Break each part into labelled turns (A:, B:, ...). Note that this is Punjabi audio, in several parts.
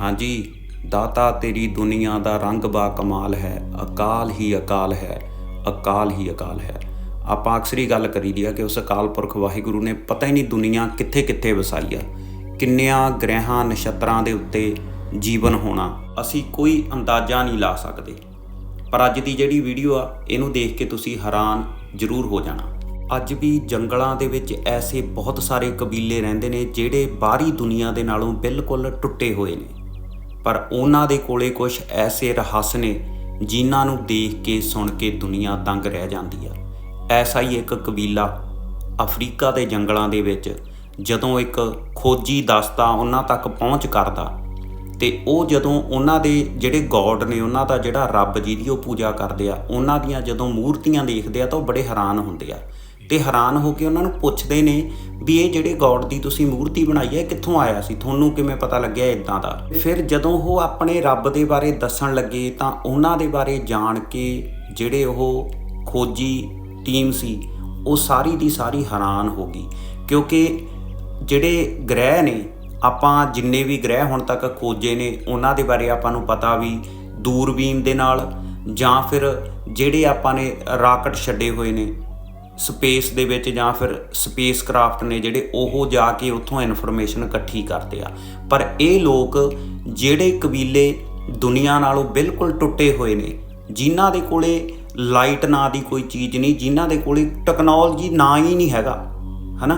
A: ਹਾਂਜੀ, ਦਾਤਾ ਤੇਰੀ ਦੁਨੀਆ ਦਾ ਰੰਗ ਬਾ ਕਮਾਲ ਹੈ, ਅਕਾਲ ਹੀ ਅਕਾਲ ਹੈ, ਅਕਾਲ ਹੀ ਅਕਾਲ ਹੈ। ਆਪਾਂ ਅਕਸਰ ਹੀ ਗੱਲ ਕਰੀ ਦੀ ਆ ਕਿ ਉਸ ਅਕਾਲ ਪੁਰਖ ਵਾਹਿਗੁਰੂ ਨੇ ਪਤਾ ਹੀ ਨਹੀਂ ਦੁਨੀਆ ਕਿੱਥੇ ਕਿੱਥੇ ਵਸਾਈ ਆ। ਕਿੰਨਿਆਂ ਗ੍ਰਹਿਾਂ ਨਛੱਤਰਾਂ ਦੇ ਉੱਤੇ ਜੀਵਨ ਹੋਣਾ, ਅਸੀਂ ਕੋਈ ਅੰਦਾਜ਼ਾ ਨਹੀਂ ਲਾ ਸਕਦੇ। ਪਰ ਅੱਜ ਦੀ ਜਿਹੜੀ ਵੀਡੀਓ ਆ, ਇਹਨੂੰ ਦੇਖ ਕੇ ਤੁਸੀਂ ਹੈਰਾਨ ਜ਼ਰੂਰ ਹੋ ਜਾਣਾ। ਅੱਜ ਵੀ ਜੰਗਲਾਂ ਦੇ ਵਿੱਚ ਐਸੇ ਬਹੁਤ ਸਾਰੇ ਕਬੀਲੇ ਰਹਿੰਦੇ ਨੇ ਜਿਹੜੇ ਬਾਹਰੀ ਦੁਨੀਆ ਦੇ ਨਾਲੋਂ ਬਿਲਕੁਲ ਟੁੱਟੇ ਹੋਏ ਨੇ। ਪਰ ਉਹਨਾਂ ਦੇ ਕੋਲੇ ਕੁਝ ਐਸੇ ਰਹੱਸ ਨੇ ਜਿਨ੍ਹਾਂ ਨੂੰ ਦੇਖ ਕੇ ਸੁਣ ਕੇ ਦੁਨੀਆ ਦੰਗ ਰਹਿ ਜਾਂਦੀ ਆ। ਐਸਾ ਹੀ ਇੱਕ ਕਬੀਲਾ ਅਫਰੀਕਾ ਦੇ ਜੰਗਲਾਂ ਦੇ ਵਿੱਚ ਜਦੋਂ ਇੱਕ ਖੋਜੀ ਦਸਤਾ ਉਹਨਾਂ ਤੱਕ ਪਹੁੰਚ ਕਰਦਾ ਤੇ ਉਹ ਜਦੋਂ ਉਹਨਾਂ ਦੇ ਜਿਹੜੇ ਗੋਡ ਨੇ ਉਹਨਾਂ ਦਾ ਜਿਹੜਾ ਰੱਬ ਜਿਹਦੀ ਉਹ ਪੂਜਾ ਕਰਦੇ ਆ, ਉਹਨਾਂ ਦੀਆਂ ਜਦੋਂ ਮੂਰਤੀਆਂ ਦੇਖਦੇ ਆ ਤਾਂ ਉਹ ਬੜੇ ਹੈਰਾਨ ਹੁੰਦੇ ਆ। ਤੇ ਹੈਰਾਨ ਹੋ ਕੇ ਉਹਨਾਂ ਨੂੰ ਪੁੱਛਦੇ ਨੇ ਵੀ ਇਹ ਜਿਹੜੇ ਗੋਡ ਦੀ ਤੁਸੀਂ ਮੂਰਤੀ ਬਣਾਈ ਹੈ, ਇਹ ਕਿੱਥੋਂ ਆਇਆ ਸੀ? ਤੁਹਾਨੂੰ ਕਿਵੇਂ ਪਤਾ ਲੱਗਿਆ ਇਦਾਂ ਦਾ? ਫਿਰ ਜਦੋਂ ਉਹ ਆਪਣੇ ਰੱਬ ਦੇ ਬਾਰੇ ਦੱਸਣ ਲੱਗੇ ਤਾਂ ਉਹਨਾਂ ਦੇ ਬਾਰੇ ਜਾਣ ਕੇ ਜਿਹੜੇ ਉਹ ਖੋਜੀ ਟੀਮ ਸੀ, ਉਹ ਸਾਰੀ ਦੀ ਸਾਰੀ ਹੈਰਾਨ ਹੋ ਗਈ। ਕਿਉਂਕਿ ਜਿਹੜੇ ਗ੍ਰਹਿ ਨੇ, ਆਪਾਂ ਜਿੰਨੇ ਵੀ ਗ੍ਰਹਿ ਹੁਣ ਤੱਕ ਖੋਜੇ ਨੇ, ਉਹਨਾਂ ਦੇ ਬਾਰੇ ਆਪਾਂ ਨੂੰ ਪਤਾ ਵੀ ਦੂਰਬੀਨ ਦੇ ਨਾਲ ਜਾਂ ਫਿਰ ਜਿਹੜੇ ਆਪਾਂ ਨੇ ਰਾਕਟ ਛੱਡੇ ਹੋਏ ਨੇ ਸਪੇਸ ਦੇ ਵਿੱਚ ਜਾਂ ਫਿਰ ਸਪੇਸ ਕਰਾਫਟ ਨੇ ਜਿਹੜੇ ਉਹ ਜਾ ਕੇ ਉੱਥੋਂ ਇਨਫੋਰਮੇਸ਼ਨ ਇਕੱਠੀ ਕਰਦੇ ਆ। ਪਰ ਇਹ ਲੋਕ ਜਿਹੜੇ ਕਬੀਲੇ ਦੁਨੀਆ ਨਾਲੋਂ ਬਿਲਕੁਲ ਟੁੱਟੇ ਹੋਏ ਨੇ, ਜਿਨ੍ਹਾਂ ਦੇ ਕੋਲੇ ਲਾਈਟ ਨਾਂ ਦੀ ਕੋਈ ਚੀਜ਼ ਨਹੀਂ, ਜਿਨ੍ਹਾਂ ਦੇ ਕੋਲੇ ਟੈਕਨੋਲੋਜੀ ਨਾਂ ਹੀ ਨਹੀਂ ਹੈਗਾ, ਹਨਾ?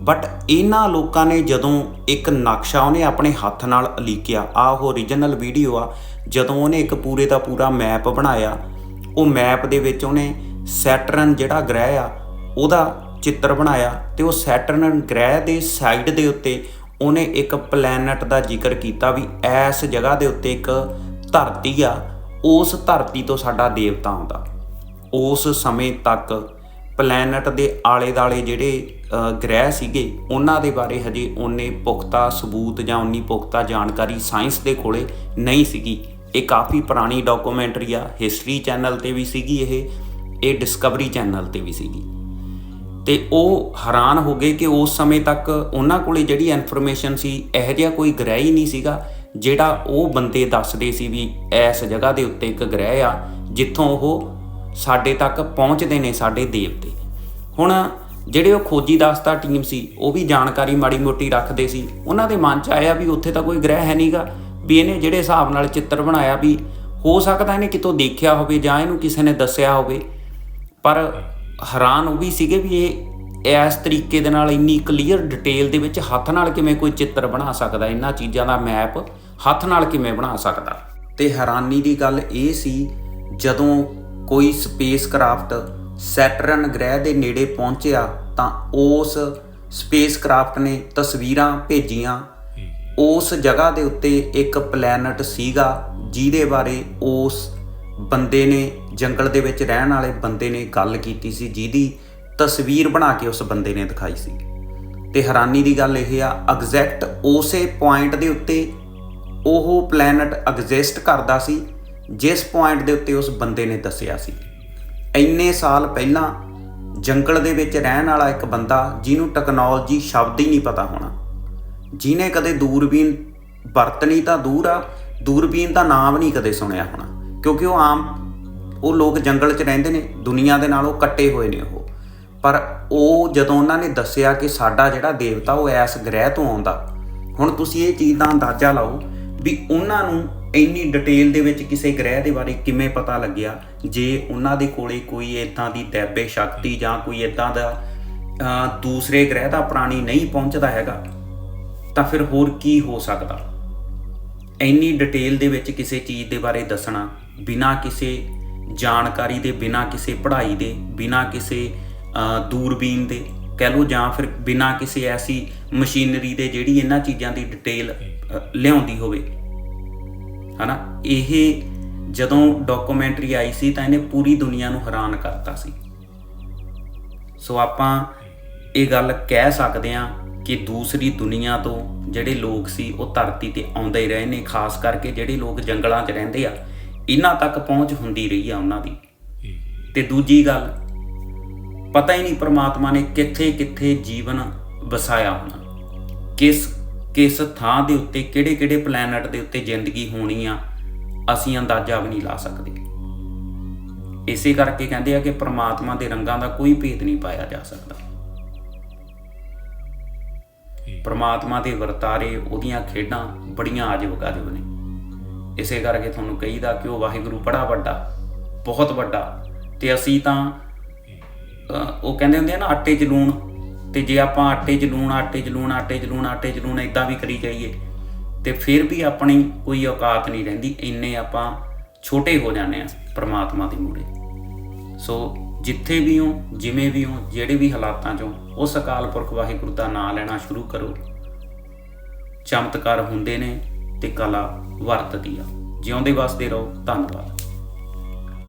A: ਬਟ ਇਹਨਾਂ ਲੋਕਾਂ ਨੇ ਜਦੋਂ ਇੱਕ ਨਕਸ਼ਾ ਉਹਨੇ ਆਪਣੇ ਹੱਥ ਨਾਲ ਅਲੀਕਿਆ ਆ ਉਹ ਓਰੀਜਨਲ ਵੀਡੀਓ ਆ, ਜਦੋਂ ਉਹਨੇ ਇੱਕ ਪੂਰੇ ਦਾ ਪੂਰਾ ਮੈਪ ਬਣਾਇਆ, ਉਹ ਮੈਪ ਦੇ ਵਿੱਚ ਉਹਨੇ ਸੈਟਰਨ ਜਿਹੜਾ ਗ੍ਰਹਿ ਆ ਉਹਦਾ ਚਿੱਤਰ ਬਣਾਇਆ ਤੇ ਉਹ ਸੈਟਰਨ ਗ੍ਰਹਿ ਦੇ ਸਾਈਡ ਦੇ ਉੱਤੇ ਉਹਨੇ ਇੱਕ ਪਲੈਨਟ ਦਾ ਜ਼ਿਕਰ ਕੀਤਾ ਵੀ ਐਸ ਜਗ੍ਹਾ ਦੇ ਉੱਤੇ ਇੱਕ ਧਰਤੀ ਆ, ਉਸ ਧਰਤੀ ਤੋਂ ਸਾਡਾ ਦੇਵਤਾ ਆਉਂਦਾ। ਉਸ ਸਮੇਂ ਤੱਕ ਪਲੈਨਟ ਦੇ ਆਲੇ-ਦਾਲੇ ਜਿਹੜੇ ਗ੍ਰਹਿ ਸੀਗੇ, ਉਹਨਾਂ ਦੇ ਬਾਰੇ ਹਜੇ ਉਹਨੇ ਪੁਖਤਾ ਸਬੂਤ ਜਾਂ ਉਨੀ ਪੁਖਤਾ ਜਾਣਕਾਰੀ ਸਾਇੰਸ ਦੇ ਕੋਲੇ ਨਹੀਂ ਸੀਗੀ। ਇਹ ਕਾਫੀ ਪੁਰਾਣੀ ਡਾਕੂਮੈਂਟਰੀ ਆ ਹਿਸਟਰੀ ਚੈਨਲ ਤੇ ਵੀ ਸੀਗੀ ਇਹ ਇਹ ਡਿਸਕਵਰੀ ਚੈਨਲ ਤੇ ਵੀ ਸੀਗੀ। ਤੇ ਉਹ ਹੈਰਾਨ ਹੋ ਗਏ ਕਿ ਉਸ ਸਮੇਂ ਤੱਕ ਉਹਨਾਂ ਕੋਲੇ ਜਿਹੜੀ ਇਨਫੋਰਮੇਸ਼ਨ ਸੀ, ਇਹੋ ਜਿਹਾ ਕੋਈ ਗ੍ਰਹਿ ਹੀ ਨਹੀਂ ਸੀਗਾ, ਜਿਹੜਾ ਉਹ ਬੰਦੇ ਦੱਸਦੇ ਸੀ ਵੀ ਇਸ ਜਗ੍ਹਾ ਦੇ ਉੱਤੇ ਇੱਕ ਗ੍ਰਹਿ ਆ, ਜਿੱਥੋਂ ਉਹ ਸਾਡੇ ਤੱਕ ਪਹੁੰਚਦੇ ਨੇ, ਸਾਡੇ ਦੇਵਤੇ। ਹੁਣ ਜਿਹੜੇ ਉਹ ਖੋਜੀ ਦਾਸਤਾ ਟੀਮ ਸੀ, ਉਹ ਵੀ ਜਾਣਕਾਰੀ ਮਾੜੀ ਮੋਟੀ ਰੱਖਦੇ ਸੀ। ਉਹਨਾਂ ਦੇ ਮਨ 'ਚ ਆਇਆ ਵੀ ਉੱਥੇ ਤਾਂ ਕੋਈ ਗ੍ਰਹਿ ਹੈ ਨਹੀਂਗਾ, ਵੀ ਇਹਨੇ ਜਿਹੜੇ ਹਿਸਾਬ ਨਾਲ ਚਿੱਤਰ ਬਣਾਇਆ ਵੀ ਹੋ ਸਕਦਾ ਇਹਨੇ ਕਿਤੋਂ ਦੇਖਿਆ ਹੋਵੇ ਜਾਂ ਇਹਨੂੰ ਕਿਸੇ ਨੇ ਦੱਸਿਆ ਹੋਵੇ। ਪਰ ਹੈਰਾਨ ਉਹ ਵੀ ਸੀਗੇ ਵੀ ਇਹ ਇਸ ਤਰੀਕੇ ਦੇ ਨਾਲ ਇੰਨੀ ਕਲੀਅਰ ਡਿਟੇਲ ਦੇ ਵਿੱਚ ਹੱਥ ਨਾਲ ਕਿਵੇਂ ਕੋਈ ਚਿੱਤਰ ਬਣਾ ਸਕਦਾ ਇਹਨਾਂ ਚੀਜ਼ਾਂ ਦਾ ਮੈਪ ਹੱਥ ਨਾਲ ਕਿਵੇਂ ਬਣਾ ਸਕਦਾ। ਤੇ ਹੈਰਾਨੀ ਦੀ ਗੱਲ ਇਹ ਸੀ ਜਦੋਂ ਕੋਈ ਸਪੇਸ ਕਰਾਫਟ ਸੈਟਰਨ ਗ੍ਰਹਿ ਦੇ ਨੇੜੇ ਪਹੁੰਚਿਆ ਤਾਂ ਉਸ ਸਪੇਸ ਕਰਾਫਟ ਨੇ ਤਸਵੀਰਾਂ ਭੇਜੀਆਂ। ਉਸ ਜਗ੍ਹਾ ਦੇ ਉੱਤੇ ਇੱਕ ਪਲੈਨਟ ਸੀਗਾ ਜਿਹਦੇ ਬਾਰੇ ਉਸ ਬੰਦੇ ਨੇ ਜੰਗਲ ਦੇ ਵਿੱਚ ਰਹਿਣ ਵਾਲੇ ਬੰਦੇ ਨੇ ਗੱਲ ਕੀਤੀ ਸੀ, ਜਿਹਦੀ ਤਸਵੀਰ ਬਣਾ ਕੇ ਉਸ ਬੰਦੇ ਨੇ ਦਿਖਾਈ ਸੀ। ਤੇ ਹੈਰਾਨੀ ਦੀ ਗੱਲ ਇਹ ਆ, ਐਗਜ਼ੈਕਟ ਉਸੇ ਪੁਆਇੰਟ ਦੇ ਉੱਤੇ ਉਹ ਪਲੈਨਟ ਐਗਜ਼ਿਸਟ ਕਰਦਾ ਸੀ, ਜਿਸ ਪੁਆਇੰਟ ਦੇ ਉੱਤੇ ਉਸ ਬੰਦੇ ਨੇ ਦੱਸਿਆ ਸੀ। ਇੰਨੇ ਸਾਲ ਪਹਿਲਾਂ ਜੰਗਲ ਦੇ ਵਿੱਚ ਰਹਿਣ ਵਾਲਾ ਇੱਕ ਬੰਦਾ, ਜਿਹਨੂੰ ਟੈਕਨੋਲੋਜੀ ਸ਼ਬਦ ਹੀ ਨਹੀਂ ਪਤਾ ਹੋਣਾ, ਜਿਹਨੇ ਕਦੇ ਦੂਰਬੀਨ ਵਰਤਣੀ ਤਾਂ ਦੂਰ ਆ, ਦੂਰਬੀਨ ਦਾ ਨਾਮ ਨਹੀਂ ਕਦੇ ਸੁਣਿਆ ਹੋਣਾ। ਕਿਉਂਕਿ ਉਹ ਆਮ, ਉਹ ਲੋਕ ਜੰਗਲ 'ਚ ਰਹਿੰਦੇ ਨੇ, ਦੁਨੀਆ ਦੇ ਨਾਲ ਉਹ ਕੱਟੇ ਹੋਏ ਨੇ ਉਹ। ਪਰ ਉਹ ਜਦੋਂ ਉਹਨਾਂ ਨੇ ਦੱਸਿਆ ਕਿ ਸਾਡਾ ਜਿਹੜਾ ਦੇਵਤਾ ਉਹ ਐਸ ਗ੍ਰਹਿ ਤੋਂ ਆਉਂਦਾ, ਹੁਣ ਤੁਸੀਂ ਇਹ ਚੀਜ਼ ਦਾ ਅੰਦਾਜ਼ਾ ਲਾਓ ਵੀ ਉਹਨਾਂ ਨੂੰ ਇੰਨੀ ਡਿਟੇਲ ਦੇ ਵਿੱਚ ਕਿਸੇ ਗ੍ਰਹਿ ਦੇ ਬਾਰੇ ਕਿਵੇਂ ਪਤਾ ਲੱਗਿਆ? ਜੇ ਉਹਨਾਂ ਦੇ ਕੋਲੇ ਕੋਈ ਇਦਾਂ ਦੀ ਦੈਬੇ ਸ਼ਕਤੀ ਜਾਂ ਕੋਈ ਇਦਾਂ ਦਾ ਦੂਸਰੇ ਗ੍ਰਹਿ ਦਾ ਪ੍ਰਾਣੀ ਨਹੀਂ ਪਹੁੰਚਦਾ ਹੈਗਾ, ਤਾਂ ਫਿਰ ਹੋਰ ਕੀ ਹੋ ਸਕਦਾ? ਇੰਨੀ ਡਿਟੇਲ ਦੇ ਵਿੱਚ ਕਿਸੇ ਚੀਜ਼ ਦੇ ਬਾਰੇ ਦੱਸਣਾ, ਬਿਨਾਂ ਕਿਸੇ ਜਾਣਕਾਰੀ ਦੇ, ਬਿਨਾਂ ਕਿਸੇ ਪੜ੍ਹਾਈ ਦੇ, ਬਿਨਾਂ ਕਿਸੇ ਦੂਰਬੀਨ ਦੇ, ਕਹਿ ਲਓ ਜਾਂ ਫਿਰ ਬਿਨਾਂ ਕਿਸੇ ਐਸੀ ਮਸ਼ੀਨਰੀ ਦੇ ਜਿਹੜੀ ਇਹਨਾਂ ਚੀਜ਼ਾਂ ਦੀ ਡਿਟੇਲ ਲਿਆਉਂਦੀ ਹੋਵੇ। ਹਨਾ? ਇਹ ਜਦੋਂ ਡਾਕੂਮੈਂਟਰੀ ਆਈ ਸੀ ਤਾਂ ਇਹਨੇ ਪੂਰੀ ਦੁਨੀਆ ਨੂੰ ਹੈਰਾਨ ਕਰਤਾ ਸੀ। ਸੋ ਆਪਾਂ ਇਹ ਗੱਲ ਕਹਿ ਸਕਦੇ ਹਾਂ ਕਿ ਦੂਸਰੀ ਦੁਨੀਆ ਤੋਂ ਜਿਹੜੇ ਲੋਕ ਸੀ ਉਹ ਧਰਤੀ ਤੇ ਆਉਂਦੇ ਰਹੇ ਨੇ, ਖਾਸ ਕਰਕੇ ਜਿਹੜੇ ਲੋਕ ਜੰਗਲਾਂ 'ਚ ਰਹਿੰਦੇ ਆ, ਇਹਨਾਂ ਤੱਕ ਪਹੁੰਚ ਹੁੰਦੀ ਰਹੀ ਆ ਉਹਨਾਂ ਦੀ। ਤੇ ਦੂਜੀ ਗੱਲ, ਪਤਾ ਹੀ ਨਹੀਂ ਪ੍ਰਮਾਤਮਾ ਨੇ ਕਿੱਥੇ ਕਿੱਥੇ ਜੀਵਨ ਵਸਾਇਆ ਹੋਣਾ। ਕਿਸ ਕਿਸ ਥਾਂ ਦੇ ਉੱਤੇ ਕਿਹੜੇ-ਕਿਹੜੇ ਪਲੈਨਟ ਦੇ ਉੱਤੇ ਜ਼ਿੰਦਗੀ ਹੋਣੀ ਆ, ਅਸੀਂ ਅੰਦਾਜ਼ਾ ਵੀ ਨਹੀਂ ਲਾ ਸਕਦੇ। ਇਸੇ ਕਰਕੇ ਕਹਿੰਦੇ ਆ ਕਿ ਪ੍ਰਮਾਤਮਾ ਦੇ ਰੰਗਾਂ ਦਾ ਕੋਈ ਭੇਦ ਨਹੀਂ ਪਾਇਆ ਜਾ ਸਕਦਾ। ਪ੍ਰਮਾਤਮਾ ਦੇ ਵਰਤਾਰੇ, ਉਹਦੀਆਂ ਖੇਡਾਂ ਬੜੀਆਂ ਅਜਬ ਗਜਬ ਨੇ। ਇਸੇ ਕਰਕੇ ਤੁਹਾਨੂੰ ਕਹੀਦਾ ਕਿ ਉਹ ਵਾਹਿਗੁਰੂ ਬੜਾ ਵੱਡਾ, ਬਹੁਤ ਵੱਡਾ। ਤੇ ਅਸੀਂ ਤਾਂ ਉਹ ਕਹਿੰਦੇ ਹੁੰਦੇ ਆ ਨਾ, ਆਟੇ 'ਚ ਲੂਣ। ਤੇ ਜੇ ਆਪਾਂ ਆਟੇ 'ਚ ਲੂਣ, ਆਟੇ 'ਚ ਲੂਣ, ਆਟੇ 'ਚ ਲੂਣ, ਆਟੇ 'ਚ ਲੂਣ ਇਦਾਂ ਵੀ ਕਰੀ ਜਾਈਏ, ਤੇ ਫਿਰ ਵੀ ਆਪਣੀ ਕੋਈ ਔਕਾਤ ਨਹੀਂ ਰਹਿੰਦੀ। ਇੰਨੇ ਆਪਾਂ ਛੋਟੇ ਹੋ ਜਾਂਦੇ ਆ ਪ੍ਰਮਾਤਮਾ ਦੇ ਮੂਹਰੇ। ਸੋ ਜਿੱਥੇ ਵੀ ਹੋ, ਜਿਵੇਂ ਵੀ ਹੋ, ਜਿਹੜੇ ਵੀ ਹਾਲਾਤਾਂ 'ਚੋਂ ਉਸ ਅਕਾਲ ਪੁਰਖ ਵਾਹਿਗੁਰੂ ਦਾ ਨਾਮ ਲੈਣਾ ਸ਼ੁਰੂ ਕਰੋ। ਚਮਤਕਾਰ ਹੁੰਦੇ ਨੇ ਤੇ ਕਲਾ ਵਰਤਦੀ ਆ। ਜਿਉਂਦੇ ਵਸਦੇ ਰਹੋ। ਧੰਨਵਾਦ।